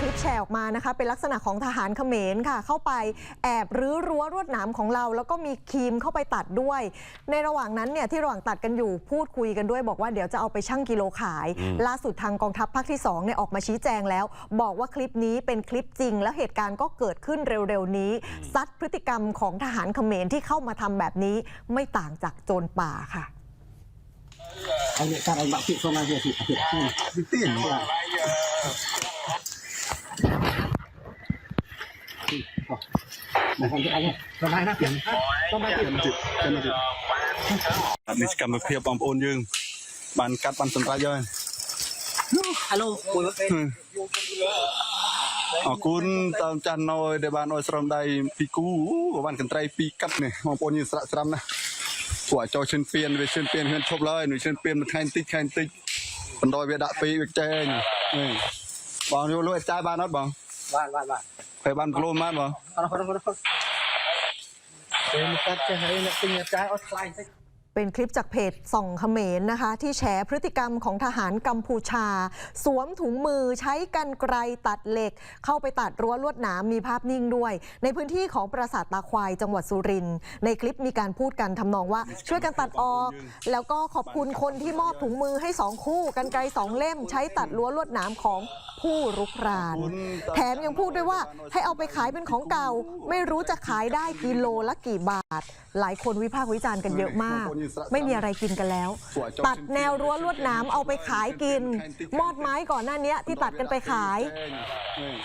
คลิปแชร์ออกมานะคะ เป็นลักษณะของทหารเขมรค่ะ เข้าไปแอบรื้อรั้วรวดหนามของเรา แล้วก็มีครีมเข้าไปตัดด้วย ในระหว่างนั้นเนี่ยที่ระหว่างตัดกันอยู่พูดคุยกันด้วย บอกว่าเดี๋ยวจะเอาไปชั่งกิโลขาย ล่าสุดทางกองทัพภาคที่2เนี่ยออกมาชี้แจงแล้ว บอกว่าคลิปนี้เป็นคลิปจริง แล้วเหตุการณ์ก็เกิดขึ้นเร็วๆนี้ ซัดพฤติกรรมของทหารเขมรที่เข้ามาทำแบบนี้ไม่ต่างจากโจรป่าค่ะ anh lại cắt anh bạn chị không ai việc thì việc không đi tiền đúng không này không biết anh ơi còn ai nát tiền còn ai tiền chị tiền chị នេះសកម្មភាពបងប្អូនយើង បានកាត់បានសម្រាប់ហើយ alo ngồi bên អរគុណតាមចាស់ណយដែលបានអោយស្រោមដៃពីគូអូបានកន្ត្រៃពីរកាត់នេះបងប្អូនយើងស្រាក់ស្រាំណាស់ពួកអាចចូលឈិនពៀនវាឈិនពៀនហ៊ានឈប់ឡើយនោះឈិនពៀនមួយថ្ងៃតិចថ្ងៃតិចបណ្ដោយវាដាក់ពីរវាចែងនេះបងយកលុយចាយបានអត់បង bạn bạn bạn ពេលបាន ไปบ้านโกลมมาบ่ Ano ko na ko na ko. Kaya magtatya hayo na tingnan tayo. O, client. เป็นคลิปจากเพจส่องเขมรนะคะ ที่แฉพฤติกรรมของทหารกัมพูชา สวมถุงมือใช้กันไกรตัดเหล็ก เข้าไปตัดรั้วลวดหนามมีภาพนิ่งด้วย ในพื้นที่ของปราสาทตาควายจังหวัดสุรินทร์ในคลิปมีการพูดกันทำนองว่า ช่วยกันตัดออก แล้วก็ขอบคุณคนที่มอบถุงมือให้สองคู่กันไกรสองเล่ม ใช้ตัดรั้วลวดหนามของผู้รุกราน แถมยังพูดด้วยว่าให้เอาไปขายเป็นของเก่า ไม่รู้จะขายได้กิโลละกี่บาท หลายคนวิพากษ์วิจารณ์กันเยอะมากไม่มีอะไรกินกันแล้ว ตัดแนวรั้วลวดหนามเอาไปขายกิน มอดไม้ก่อนหน้านี้ที่ตัดกันไปขาย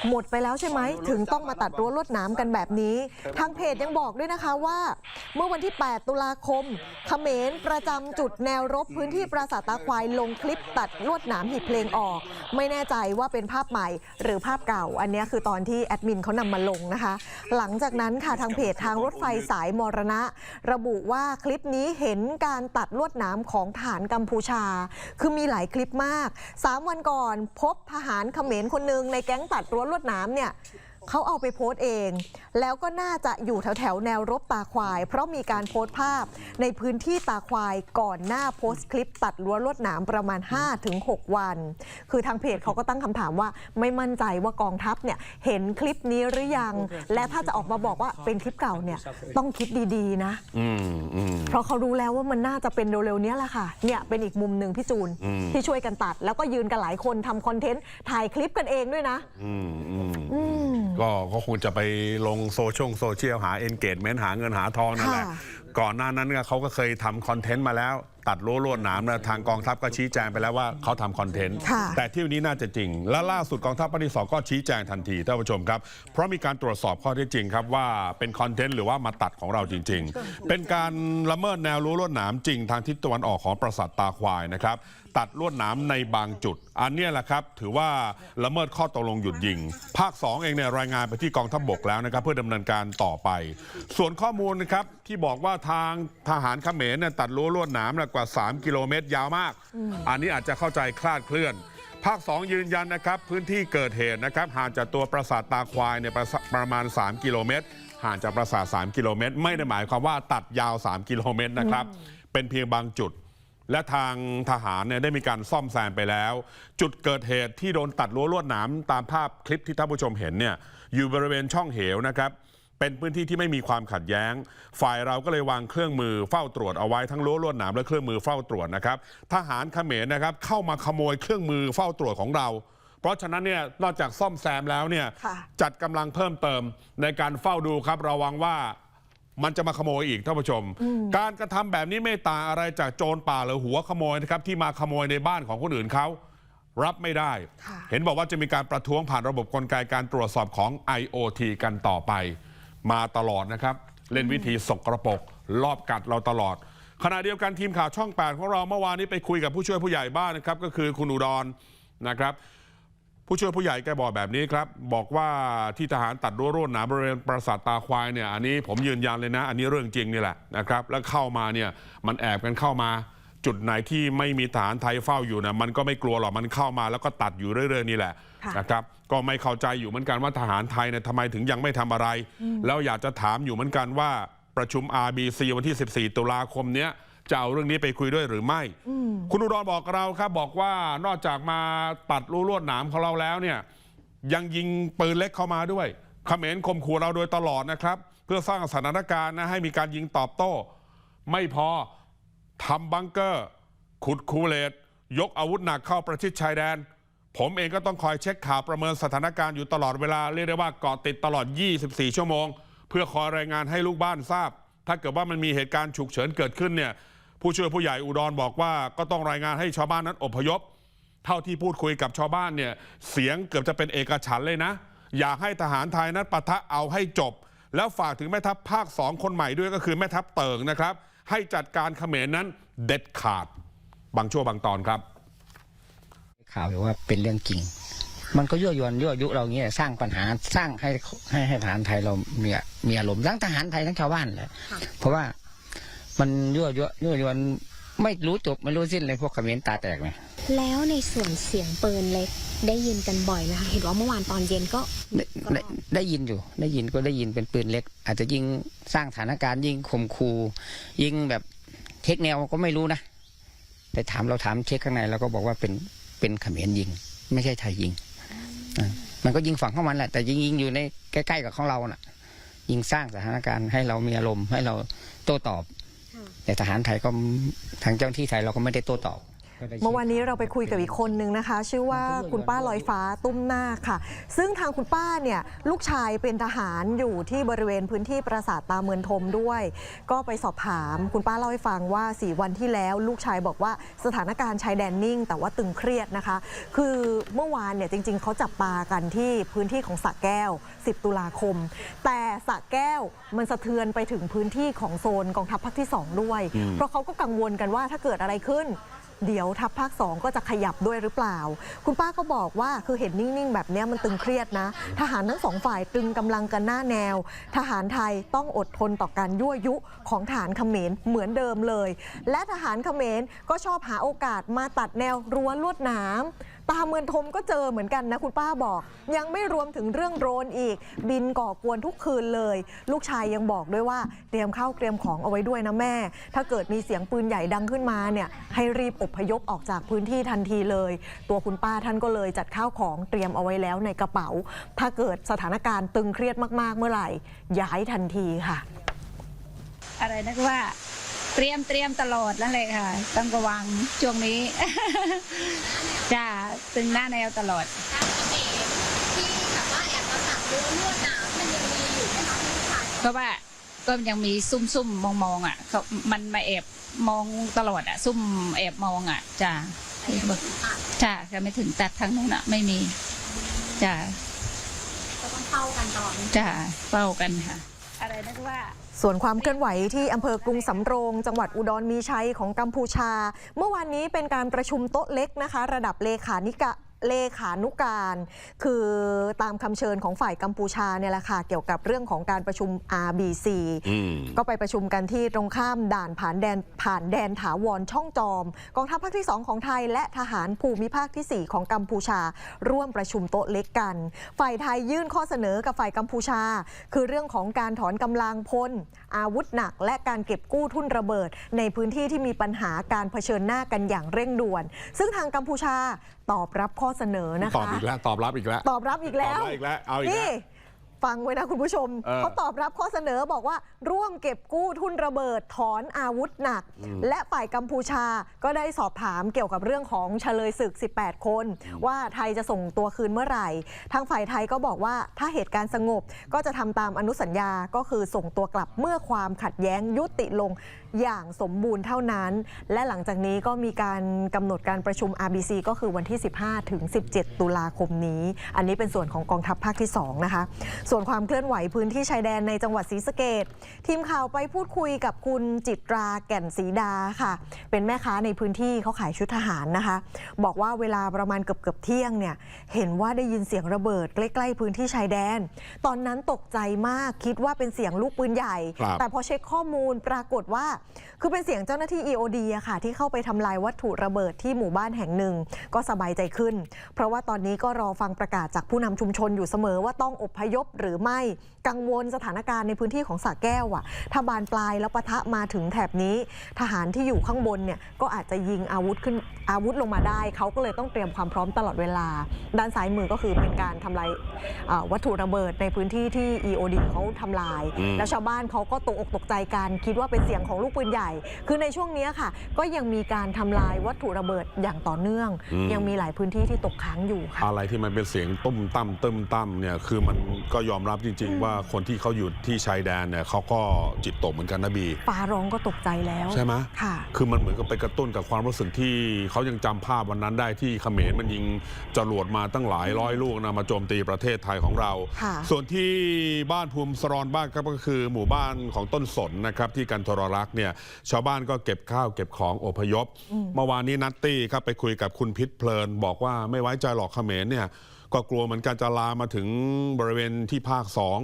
หมดไปแล้วใช่ไหมถึงต้องมาตัดรั้วลวดหนามกันแบบนี้ ทางเพจยังบอกด้วยนะคะว่า เมื่อวันที่ 8 ตุลาคมเขมรประจำจุดแนวรบพื้นที่ปราสาทตาควายลงคลิปตัดลวดหนามหีบเพลงออก ไม่แน่ใจว่าเป็นภาพใหม่หรือภาพเก่า อันนี้คือตอนที่แอดมินเขานำมาลงนะคะ หลังจากนั้นค่ะทางเพจทางรถไฟสายมรณะ ระบุว่าคลิปนี้เห็นการตัดลวดหนามของทหารกัมพูชา คือมีหลายคลิปมาก 3 วันก่อนพบทหารเขมรคนหนึ่งในแก๊งตัดรั้วลวดหนามเนี่ย เขาเอาไปโพสต์เอง แล้วก็น่าจะอยู่แถวแถวๆแนวรบตาควาย เพราะมีการโพสต์ภาพในพื้นที่ตาควายก่อนหน้าโพสต์คลิปตัดรั้วลวดหนามประมาณ 5-6 วัน คือทางเพจเขาก็ตั้งคำถามว่าไม่มั่นใจว่ากองทัพเนี่ยเห็นคลิปนี้หรือยัง และถ้าจะออกมาบอกว่าเป็นคลิปเก่าเนี่ยต้องคิดดีๆนะอืมอืมเพราะเขารู้แล้วว่ามันน่าจะเป็นเร็วๆเนี้ยแหละค่ะเนี่ยเป็นอีกมุมหนึ่งพี่จูนอืมที่ช่วยกันตัด แล้วก็ยืนกันหลายคนทำคอนเทนต์ถ่ายคลิปกันเองด้วยนะ อืมอืมอืมก็ก็คงจะไปลงโซเชียลโซเชียลหา engagement หาเงินหาทองนั่นแหละ ค่ะ ก่อนหน้านั้นเนี่ยเขาก็เคยทำคอนเทนต์มาแล้วตัดรั้วลวดหนามนะทางกองทัพก็ชี้แจงไปแล้วว่าเขาทำคอนเทนต์ ค่ะ แต่ที่วันนี้น่าจะจริง และล่าสุดกองทัพภาคที่สองก็ชี้แจงทันทีท่านผู้ชมครับ เพราะมีการตรวจสอบข้อเท็จจริงครับว่าเป็นคอนเทนต์หรือว่ามาตัดของเราจริง ๆ เป็นการละเมิดแนวรั้วลวดหนามจริงทางทิศตะวันออกของปราสาทตาควายนะครับ ตัดลวดหนามในบางจุด อันเนี้ยแหละครับ ถือว่าละเมิดข้อตกลงหยุดยิง ภาค 2 เองเนี่ยรายงานไปที่กองทัพบบกแล้วนะครับ เพื่อดำเนินการต่อไป ส่วนข้อมูลนะครับที่บอกว่าทางทหารเขมรเนี่ยตัดรั้วลวดหนามเนี่ยกว่า 3 กิโลเมตรยาวมาก อันนี้อาจจะเข้าใจคลาดเคลื่อน ภาค 2 ยืนยันนะครับ พื้นที่เกิดเหตุนะครับห่างจากตัวปราสาทตาควายเนี่ยประสประมาณ 3 กิโลเมตรห่างจากปราสาท 3 กิโลเมตร ไม่ได้หมายความว่าตัดยาว 3 กิโลเมตรนะครับ เป็นเพียงบางจุด และทางทหารเนี่ยได้มีการซ่อมแซมไปแล้ว จุดเกิดเหตุที่โดนตัดรั้วลวดหนามตามภาพคลิปที่ท่านผู้ชมเห็นเนี่ยอยู่บริเวณช่องเหวนะครับ เป็นพื้นที่ที่ไม่มีความขัดแย้ง ฝ่ายเราก็เลยวางเครื่องมือเฝ้าตรวจเอาไว้ทั้งรั้วลวดหนามและเครื่องมือเฝ้าตรวจนะครับ ทหารเขมรนะครับเข้ามาขโมยเครื่องมือเฝ้าตรวจของเรา เพราะฉะนั้นเนี่ยนอกจากซ่อมแซมแล้วเนี่ยค่ะจัดกำลังเพิ่มเติมในการเฝ้าดูครับระวังว่ามันจะมาขโมยอีกท่านผู้ชม การกระทำแบบนี้ไม่ต่างอะไรจากโจรป่าหรือหัวขโมยนะครับที่มาขโมยในบ้านของคนอื่นเขารับไม่ได้ค่ะเห็นบอกว่าจะมีการประท้วงผ่านระบบกลไกการตรวจสอบของ IoT กันต่อไป มาตลอดนะครับ เล่นวิธีสกรปรกรอบกัดเราตลอด ขณะเดียวกันทีมข่าวช่อง8ของเราเมื่อวานนี้ไปคุยกับผู้ช่วยผู้ใหญ่บ้านนะครับ ก็คือคุณอุดรนะครับผู้ช่วยผู้ใหญ่แกบอกแบบนี้ครับ บอกว่าที่ทหารตัดรั้วร่วนหนาบริเวณปราสาทตาควายเนี่ยอันนี้ผมยืนยันเลยนะ อันนี้เรื่องจริงนี่แหละนะครับ แล้วเข้ามาเนี่ยมันแอบกันเข้ามา จุดไหนที่ไม่มีทหารไทยเฝ้าอยู่นะมันก็ไม่กลัวหรอกมันเข้ามาแล้วก็ตัดอยู่เรื่อยๆนี่แหละค่ะนะครับก็ไม่เข้าใจอยู่เหมือนกันว่าทหารไทยเนี่ยทำไมถึงยังไม่ทำอะไร แล้วอยากจะถามอยู่เหมือนกันว่าประชุม RBC วันที่ 14 ตุลาคมเนี้ยจะเอาเรื่องนี้ไปคุยด้วยหรือไม่ คุณอุดรบอกกับเราครับบอกว่านอกจากมาตัดรูลวดหนามของเราแล้วเนี่ยยังยิงปืนเล็กเข้ามาด้วยเขมรข่มขู่เราโดยตลอดนะครับ เพื่อสร้างสถานการณ์นะให้มีการยิงตอบโต้ ไม่พอ ทำบังเกอร์ ขุดคูเลตยกอาวุธหนักเข้าประชิดชายแดน ผมเองก็ต้องคอยเช็คข่าวประเมินสถานการณ์อยู่ตลอดเวลา เรียกได้ว่าเกาะติดตลอด 24 ชั่วโมง เพื่อคอยรายงานให้ลูกบ้านทราบ ถ้าเกิดว่ามันมีเหตุการณ์ฉุกเฉินเกิดขึ้นเนี่ยผู้ช่วยผู้ใหญ่อุดรบอกว่าก็ต้องรายงานให้ชาวบ้านนั้นอพยพ เท่าที่พูดคุยกับชาวบ้านเนี่ยเสียงเกือบจะเป็นเอกฉันเลยนะ อยากให้ทหารไทยนั้นปะทะเอาให้จบ แล้วฝากถึงแม่ทัพภาคสองคนใหม่ด้วยก็คือแม่ทัพเติงนะครับ ให้จัดการเขมรนั้นเด็ดขาดบางช่วงบางตอนครับ ข่าวอยู่ว่าเป็นเรื่องจริง มันก็ยั่วยวนยั่วยุเราเงี้ยสร้างปัญหาสร้างให้ให้ให้ทหารไทยเรามีมีอารมณ์ทั้งทหารไทยทั้งชาวบ้านเลยเพราะว่ามันยั่วยุยั่วยวนไม่รู้จบไม่รู้สิ้นเลยพวกเขมรตาแตกไหม แล้วในส่วนเสียงปืนเล็กได้ยินกันบ่อยนะคะเห็นว่าเมื่อวานตอนเย็นก็ได้ได้ได้ยินอยู่ ได้ยินก็ได้ยินเป็นปืนเล็ก อาจจะยิงสร้างสถานการณ์ยิงข่มขู่ยิงแบบเทคแนวก็ไม่รู้นะ แต่ถามเราถามเช็คข้างในเราก็บอกว่าเป็นเป็นเขมรยิง ไม่ใช่ไทยยิงอ่ามันก็ยิงฝั่งของมันแหละแต่ยิงยิงอยู่ในใกล้ๆกับของเราน่ะ ยิงสร้างสถานการณ์ให้เรามีอารมณ์ให้เราโต้ตอบ แต่ทหารไทยก็ทางเจ้าหน้าที่ไทยเราก็ไม่ได้โต้ตอบ เมื่อวานนี้เราไปคุยกับอีกคนนึงนะคะ ชื่อว่าคุณป้าลอยฟ้าตุ้มนาคค่ะ ซึ่งทางคุณป้าเนี่ยลูกชายเป็นทหารอยู่ที่บริเวณพื้นที่ปราสาทตาเมือนทมด้วย ก็ไปสอบถามคุณป้าเล่าให้ฟังว่า 4 วันที่แล้ว ลูกชายบอกว่าสถานการณ์ชายแดนนิ่ง แต่ว่าตึงเครียดนะคะ คือเมื่อวานเนี่ยจริง ๆเขาจับปลากันที่พื้นที่ของสระแก้ว 10 ตุลาคม แต่สระแก้วมันสะเทือนไปถึงพื้นที่ของโซนกองทัพภาคที่ 2 ด้วย เพราะเขาก็กังวลกันว่าถ้าเกิดอะไรขึ้น เดี๋ยวทัพภาคสองก็จะขยับด้วยหรือเปล่า คุณป้าก็บอกว่าคือเห็นนิ่ง ๆ แบบนี้มันตึงเครียดนะ ทหารทั้งสองฝ่ายตึงกำลังกันหน้าแนว ทหารไทยต้องอดทนต่อการยั่วยุของทหารเขมรเหมือนเดิมเลย และทหารเขมรก็ชอบหาโอกาสมาตัดแนวรั้วลวดหนาม ตาเมือนทมก็เจอเหมือนกันนะคุณป้าบอก ยังไม่รวมถึงเรื่องโดรนอีก บินก่อกวนทุกคืนเลย ลูกชายยังบอกด้วยว่าเตรียมข้าวเตรียมของเอาไว้ด้วยนะแม่ ถ้าเกิดมีเสียงปืนใหญ่ดังขึ้นมาเนี่ยให้รีบอพยพออกจากพื้นที่ทันทีเลย ตัวคุณป้าท่านก็เลยจัดข้าวของเตรียมเอาไว้แล้วในกระเป๋า ถ้าเกิดสถานการณ์ตึงเครียดมากๆเมื่อไหร่ย้ายทันทีค่ะ อะไรนะว่า เตรียมเตรียมตลอดนั่นเลยค่ะ ต้องระวังช่วงนี้ จ้าตึงหน้าแนวตลอด เพราะว่าก็ยังมีซุ่มซุ่มมองมองๆอะเขามันมาแอบมองตลอดอะ ซุ่มแอบมองอะจ้าจ้าก็ไม่ถึงตัดทางนู้นอะ ไม่มีจ้าก็ต้องเข้ากันตลอดจ้าเฝ้ากันค่ะ อะไรนะว่า ส่วนความเคลื่อนไหวที่อำเภอกรุงสำโรง จังหวัดอุดรมีชัยของกัมพูชา เมื่อวานนี้เป็นการประชุมโต๊ะเล็กนะคะ ระดับเลขานิกะ เลขานุการ คือตามคำเชิญของฝ่ายกัมพูชาเนี่ยแหละค่ะเกี่ยวกับเรื่องของการประชุม RBC อืมก็ไปประชุมกันที่ตรงข้ามด่านผ่านแดนผ่านแดนถาวรช่องจอม กองทัพภาคที่ 2 ของไทย และทหารภูมิภาคที่ 4 ของกัมพูชา ร่วมประชุมโต๊ะเล็กกัน ฝ่ายไทยยื่นข้อเสนอกับฝ่ายกัมพูชา คือเรื่องของการถอนกำลังพล อาวุธหนัก และการเก็บกู้ทุนระเบิด ในพื้นที่ที่มีปัญหาการเผชิญหน้ากันอย่างเร่งด่วน ซึ่งทางกัมพูชา ตอบรับข้อเสนอนะคะ ตอบอีกแล้ว ตอบรับอีกแล้ว ตอบรับอีกแล้ว ตอบรับอีกแล้ว เอาอีกแล้วนี่ ฟังไว้นะคุณผู้ชม เออเขาตอบรับข้อเสนอบอกว่าร่วมเก็บกู้ทุนระเบิดถอนอาวุธหนักและฝ่ายกัมพูชาก็ได้สอบถามเกี่ยวกับเรื่องของเฉลยศึก 18 คน ว่าไทยจะส่งตัวคืนเมื่อไหร่ ทางฝ่ายไทยก็บอกว่าถ้าเหตุการณ์สงบก็จะทำตามอนุสัญญาก็คือส่งตัวกลับเมื่อความขัดแย้งยุติลงอย่างสมบูรณ์เท่านั้น และหลังจากนี้ก็มีการกำหนดการประชุม RBC ก็คือวันที่ 15 ถึง 17 ตุลาคมนี้ อันนี้เป็นส่วนของกองทัพภาคที่ 2 นะคะส่วนความเคลื่อนไหวพื้นที่ชายแดนในจังหวัดศรีสะเกดทีมข่าวไปพูดคุยกับคุณจิตราแก่นศรีดาค่ะ เป็นแม่ค้าในพื้นที่เขาขายชุดทหารนะคะ บอกว่าเวลาประมาณเกือบเกือบๆเที่ยงเนี่ยเห็นว่าได้ยินเสียงระเบิดใกล้ ๆ พื้นที่ชายแดน ตอนนั้นตกใจมากคิดว่าเป็นเสียงลูกปืนใหญ่ ครับแต่พอเช็คข้อมูลปรากฏว่า คือเป็นเสียงเจ้าหน้าที่ EOD อะค่ะ ที่เข้าไปทำลายวัตถุระเบิดที่หมู่บ้านแห่งหนึ่ง ก็สบายใจขึ้น เพราะว่าตอนนี้ก็รอฟังประกาศจากผู้นำชุมชนอยู่เสมอว่าต้องอพยพหรือไม่กังวลสถานการณ์ในพื้นที่ของสระแก้วอะถ้าบานปลายแล้วปะทะมาถึงแถบนี้ ทหารที่อยู่ข้างบนเนี่ยก็อาจจะยิงอาวุธขึ้นอาวุธลงมาได้ เขาก็เลยต้องเตรียมความพร้อมตลอดเวลา ด้านซ้ายมือก็คือเป็นการทำลายอ่าวัตถุระเบิดในพื้นที่ที่ EOD เขาทำลายอืมแล้วชาวบ้านเขาก็ตกอกตกใจกันคิดว่าเป็นเสียงของลูกปืนใหญ่ คือในช่วงเนี้ยค่ะ ก็ยังมีการทำลายวัตถุระเบิดอย่างต่อเนื่อง ยังมีหลายพื้นที่ที่ตกค้างอยู่ค่ะอะไรที่มันเป็นเสียงตุ้มตั้มตึมตั้มเนี่ยคือมันก็ยอมรับจริง ๆ ว่าคนที่เขาอยู่ที่ชายแดนเนี่ยเขาก็จิตตกเหมือนกันนะบีฟ้าร้องก็ตกใจแล้วใช่ไหมค่ะ คือมันเหมือนกับไปกระตุ้นกับความรู้สึกที่เขายังจำภาพวันนั้นได้ที่เขมรมันยิงจรวดมาตั้งหลายร้อยลูกนะมาโจมตีประเทศไทยของเราค่ะส่วนที่บ้านภูมิสรอนบ้านครับก็คือหมู่บ้านของต้นสนนะครับที่กันทรลักษณ์เนี่ยชาวบ้านก็เก็บข้าวเก็บของอพยพ เมื่อวานนี้นัตตี้ครับไปคุยกับคุณพิษเพลิน บอกว่าไม่ไว้ใจหรอกเขมรเนี่ย ก็กลัวเหมือนกันจะลามมาถึงบริเวณที่ภาคสอง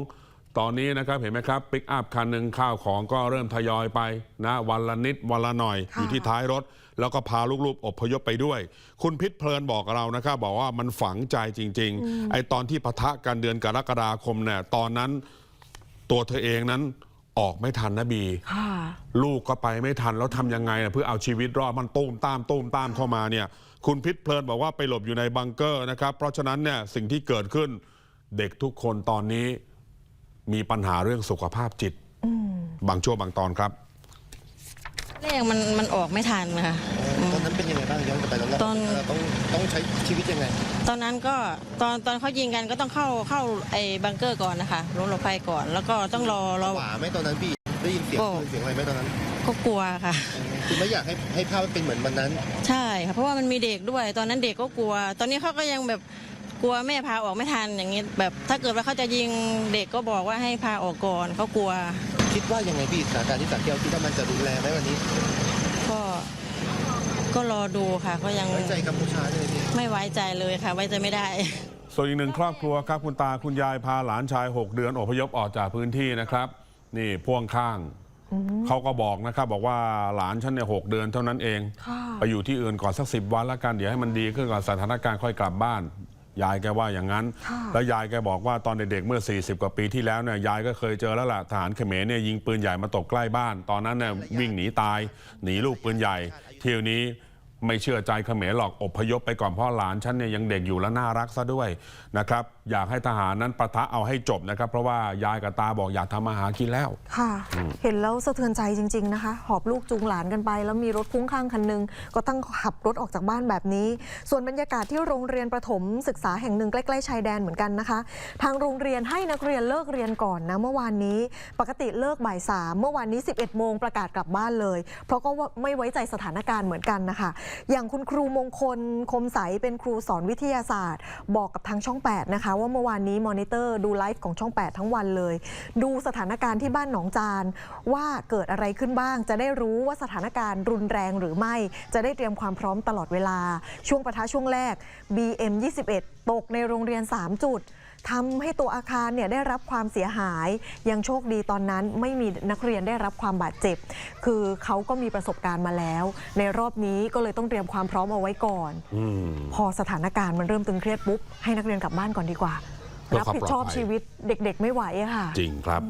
ตอนนี้นะครับเห็นไหมครับปิกอัพคันหนึ่งข้าวของก็เริ่มทยอยไปนะวันละนิดวันละหน่อยค่ะอยู่ที่ท้ายรถ แล้วก็พาลูกๆอพยพไปด้วย คุณพิษเพลินบอกกับเรานะครับบอกว่ามันฝังใจจริงๆไอ้ตอนที่ปะทะกันเดือนกรกฎาคมเนี่ยตอนนั้นตัวเธอเองนั้น ออกไม่ทันนะบีค่ะลูกก็ไปไม่ทันแล้วทำยังไงนะเพื่อเอาชีวิตรอดมันตุ้มตามตุ้มตามเข้ามาเนี่ย คุณพิษเพลินบอกว่าไปหลบอยู่ในบังเกอร์นะครับ เพราะฉะนั้นเนี่ยสิ่งที่เกิดขึ้น เด็กทุกคนตอนนี้มีปัญหาเรื่องสุขภาพจิต บางช่วงบางตอนครับ แรกมันมันออกไม่ทันค่ะอืมตอนนั้นเป็นยังไงบ้างย้อนกลับไปตอนนั้นตอนเราต้องต้องใช้ชีวิตยังไง ตอนนั้นก็ตอนตอนเขายิงกันก็ต้องเข้าเข้าไอ้บังเกอร์ก่อนนะคะรั้วหลบภัยก่อน แล้วก็ต้องรอรอหวาไหมตอนนั้นพี่ได้ยินเสียงก็ปืนเสียงอะไรไหมตอนนั้น ก็กลัวค่ะคือไม่อยากให้ให้ภาพมันเป็นเหมือนวันนั้น ใช่ค่ะเพราะว่ามันมีเด็กด้วย ตอนนั้นเด็กก็กลัว ตอนนี้เขาก็ยังแบบ กลัวแม่พาออกไม่ทันอย่างนี้แบบถ้าเกิดว่าเขาจะยิงเด็กก็บอกว่าให้พาออกก่อนเขากลัว คิดว่ายังไงพี่สถานการณ์ที่สักแก้วคิดว่ามันจะรุนแรงไหมวันนี้ก็ก็รอดูค่ะก็ยังไว้ใจกัมพูชาเลยพี่ไม่ไว้ใจเลยค่ะ ไว้ใจไม่ได้ ส่วนอีกหนึ่งครอบครัวครับคุณตาคุณยายพาหลานชาย 6 เดือนอพยพออกจากพื้นที่นะครับ นี่พ่วงข้าง เขาก็บอกนะครับบอกว่าหลานฉันเนี่ยหกเดือนเท่านั้นเองค่ะไปอยู่ที่อื่นก่อนสักสิบวันแล้วกันเดี๋ยวให้มันดีขึ้นก่อนสถานการณ์ค่อยกลับบ้าน ยายแกว่าอย่างนั้นค่ะแล้วยายแกบอกว่าตอนเด็กๆเมื่อ 40 กว่าปีที่แล้วเนี่ยยายก็เคยเจอแล้วล่ะทหารเขมรเนี่ยยิงปืนใหญ่มาตกใกล้บ้าน ตอนนั้นเนี่ยวิ่งหนีตาย หนีลูกปืนใหญ่เที่ยวนี้ ไม่เชื่อใจเขมรหรอกอพยพไปก่อนเพราะหลานฉันเนี่ยยังเด็กอยู่และน่ารักซะด้วยนะครับ อยากให้ทหารนั้นประทะเอาให้จบนะครับ เพราะว่ายายกับตาบอกอยากทำมาหากินแล้ว ค่ะ เห็นแล้วสะเทือนใจจริง ๆ นะคะ หอบลูกจูงหลานกันไป แล้วมีรถพุ่งข้างคันหนึง ก็ต้องขับรถออกจากบ้านแบบนี้ ส่วนบรรยากาศที่โรงเรียนประถมศึกษาแห่งหนึ่งใกล้ๆชายแดนเหมือนกันนะคะ ทางโรงเรียนให้นักเรียนเลิกเรียนก่อนนะเมื่อวานนี้ ปกติเลิกบ่ายสามเมื่อวานนี้ 11โมงประกาศกลับบ้านเลย เพราะก็ว่าไม่ไว้ใจสถานการณ์เหมือนกันนะคะอย่างคุณครูมงคลคมใสเป็นครูสอนวิทยาศาสตร์ บอกกับทางช่อง 8 นะคะ ว่าเมื่อวานนี้มอนิเตอร์ดูไลฟ์ของช่อง 8 ทั้งวันเลย ดูสถานการณ์ที่บ้านหนองจานว่าเกิดอะไรขึ้นบ้าง จะได้รู้ว่าสถานการณ์รุนแรงหรือไม่ จะได้เตรียมความพร้อมตลอดเวลา ช่วงประทะช่วงแรก BM 21 ตกในโรงเรียน 3 จุด ทำให้ตัวอาคารเนี่ยได้รับความเสียหาย ยังโชคดีตอนนั้นไม่มีนักเรียนได้รับความบาดเจ็บ คือเขาก็มีประสบการณ์มาแล้ว ในรอบนี้ก็เลยต้องเตรียมความพร้อมเอาไว้ก่อนอืมพอสถานการณ์มันเริ่มตึงเครียดปุ๊บให้นักเรียนกลับบ้านก่อนดีกว่าเพื่อรับความผิดปลอดชอบภัยชีวิตเด็ก ๆ ไม่ไหวอะค่ะ จริงครับ